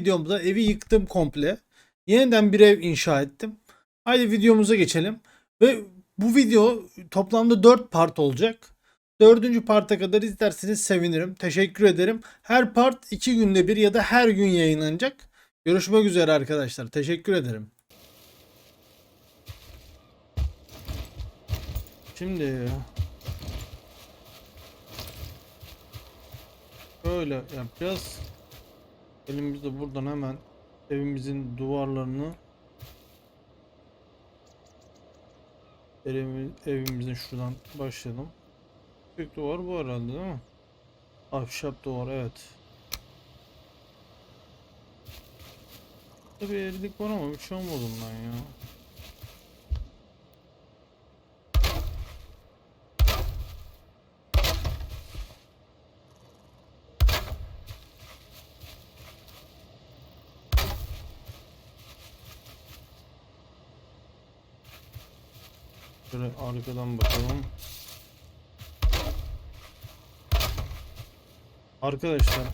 videomda evi yıktım komple. Yeniden bir ev inşa ettim. Haydi videomuza geçelim. Ve bu video toplamda 4 part olacak. Dördüncü parta kadar izlerseniz sevinirim. Teşekkür ederim. Her part 2 günde bir ya da her gün yayınlanacak. Görüşmek üzere arkadaşlar. Teşekkür ederim. Şimdi Böyle yapacağız. Elimizde buradan hemen evimizin duvarlarını evimi- evimizin şuradan başlayalım. Büyük duvar bu herhalde değil mi? Ahşap duvar evet. Tabii erilik var ama bir şey olmadı bundan ya. Şöyle arkadan bakalım. Arkadaşlar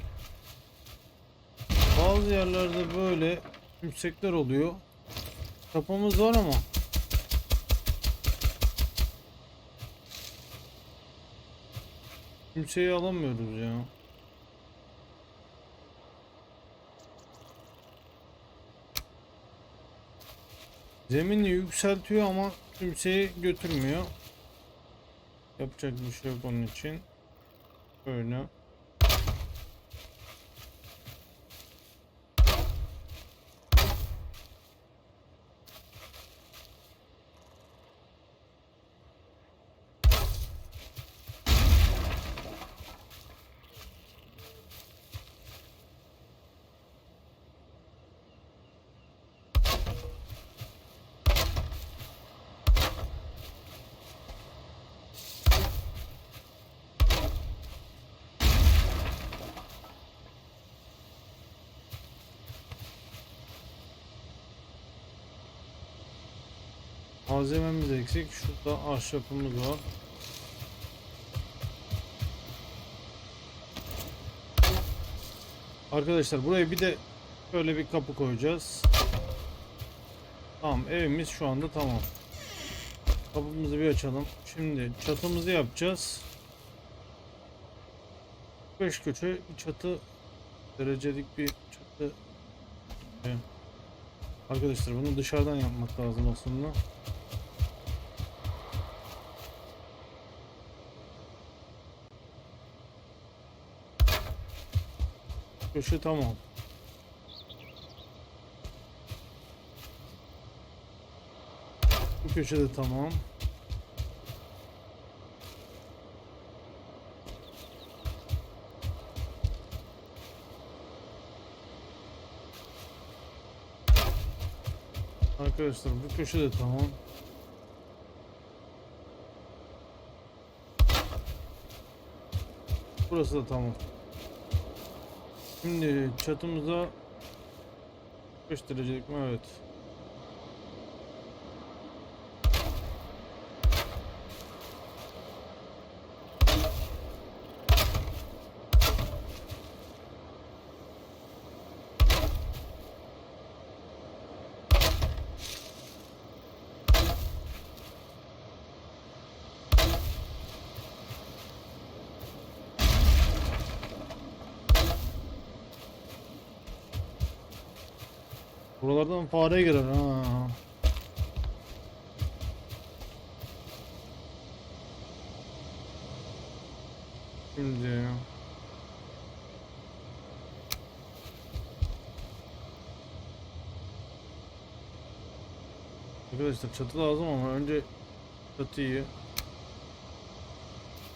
bazı yerlerde böyle yüksekler oluyor. Kapımız var ama kimseyi alamıyoruz ya. Zemini yükseltiyor ama kimseyi götürmüyor. Yapacak bir şey yok onun için. Böyle. Malzememiz eksik. Şurada ahşapımız var. Arkadaşlar buraya bir de böyle bir kapı koyacağız. Tamam evimiz şu anda tamam. Kapımızı bir açalım. Şimdi çatımızı yapacağız. 5 köşe çatı derecelik bir çatı. Arkadaşlar bunu dışarıdan yapmak lazım aslında. Köşe tamam. Bu köşe de tamam. Arkadaşlar bu köşe de tamam. Burası da tamam. Şimdi çatımıza 5 derecelik mi? Evet. Buralardan fare girer ha. Şimdi Arkadaşlar çatı lazım ama önce çatıyı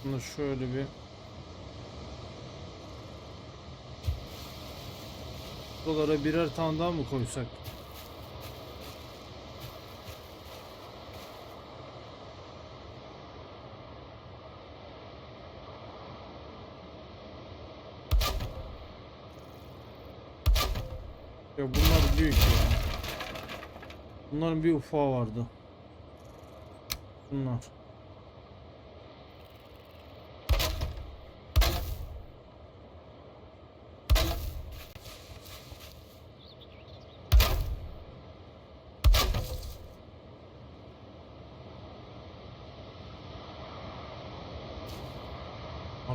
Bunu şöyle bir Dolara birer tane daha mı koysak? Ya bunlar büyük ya. Bunların bir ufağı vardı. Bunlar.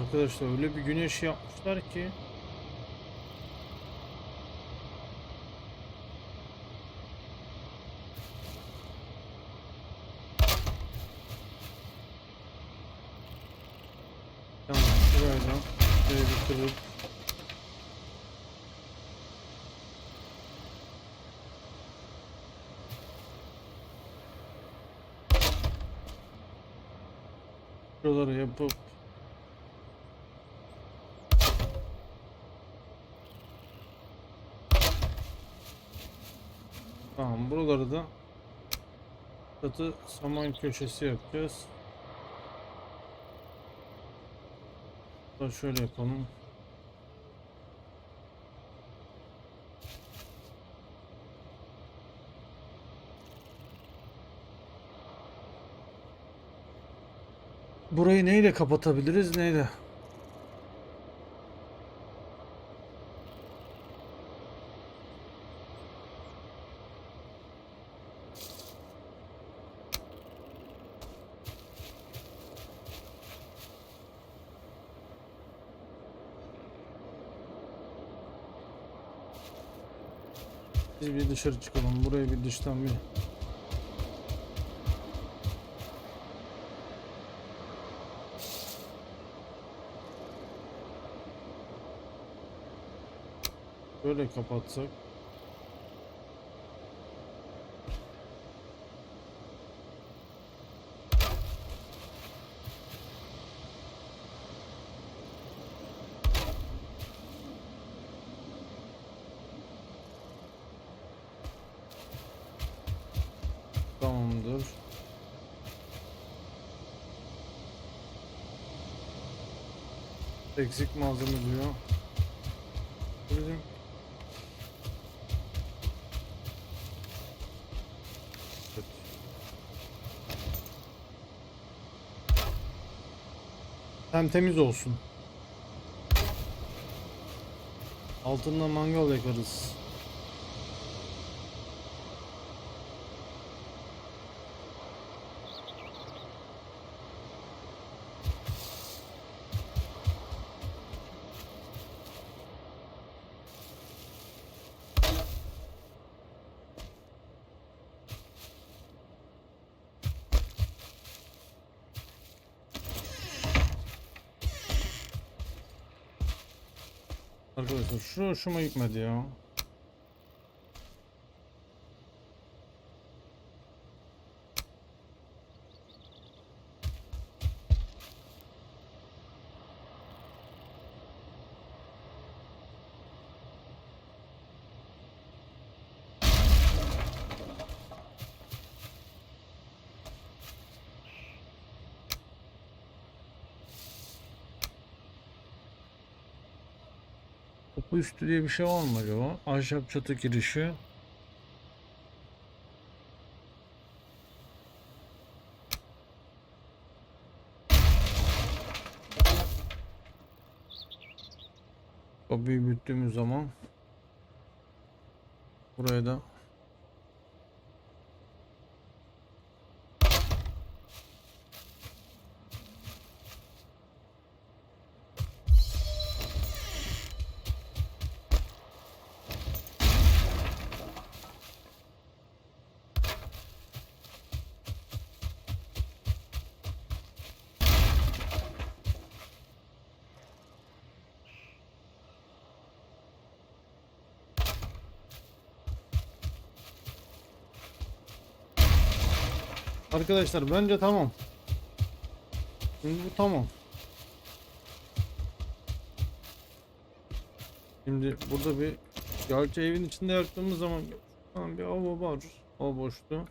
Arkadaşlar öyle bir güneş yapmışlar ki. Tamam şuradan şöyle bir kırıp. Şuraları yapıp Tamam buraları da çatı saman köşesi yapacağız. Da şöyle yapalım. Burayı neyle kapatabiliriz neyle? Biz bir dışarı çıkalım. Buraya bir dıştan bir Böyle kapatsak. Tamamdır. Eksik malzeme diyor. Bizim. Hem temiz olsun. Altında mangal yakarız. Arkadaşlar şu hoşuma gitmedi ya. Kapı üstü diye bir şey var mı acaba? Ahşap çatı girişi. Kapıyı büyüttüğümüz zaman buraya da Arkadaşlar bence tamam. Şimdi bu tamam. Şimdi burada bir gerçi evin içinde yaktığımız zaman tamam bir hava var. Hava boştu.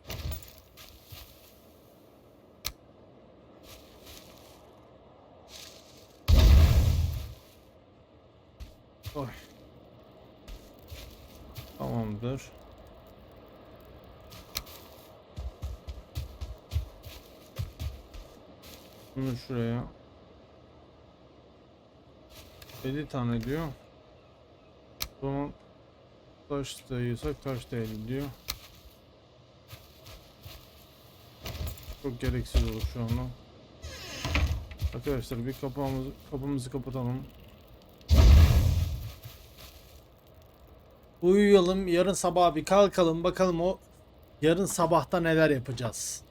Oy. Tamamdır. Bunu şuraya. 50 tane diyor. O zaman taş da yiyorsak taş da 50 diyor. Çok gereksiz olur şu anda. Arkadaşlar bir kapağımızı, kapımızı kapatalım. Uyuyalım. Yarın sabah bir kalkalım. Bakalım o yarın sabahta neler yapacağız.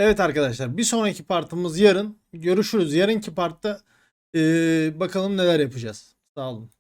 Evet arkadaşlar bir sonraki partımız yarın. Görüşürüz. Yarınki partta eee, bakalım neler yapacağız. Sağ olun.